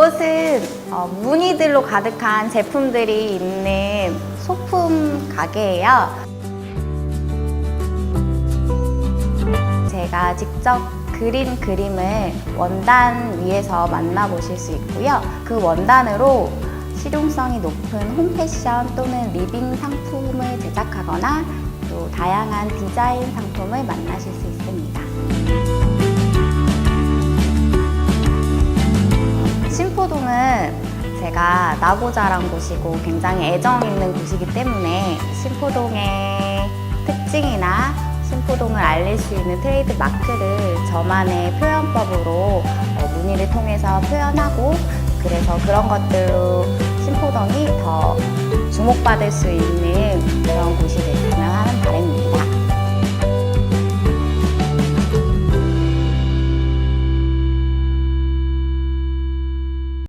이곳은 어, 무늬들로 가득한 제품들이 있는 소품 가게예요. 제가 직접 그린 그림을 원단 위에서 만나보실 수 있고요. 그 원단으로 실용성이 높은 홈패션 또는 리빙 상품을 제작하거나 또 다양한 디자인 상품을 만나실 수 있습니다. 신포동은 제가 나고자란 곳이고 굉장히 애정 있는 곳이기 때문에 신포동의 특징이나 신포동을 알릴 수 있는 트레이드 마크를 저만의 표현법으로 어, 무늬를 통해서 표현하고 그래서 그런 것들로 신포동이 더 주목받을 수 있는 그런 곳이 됐습니다.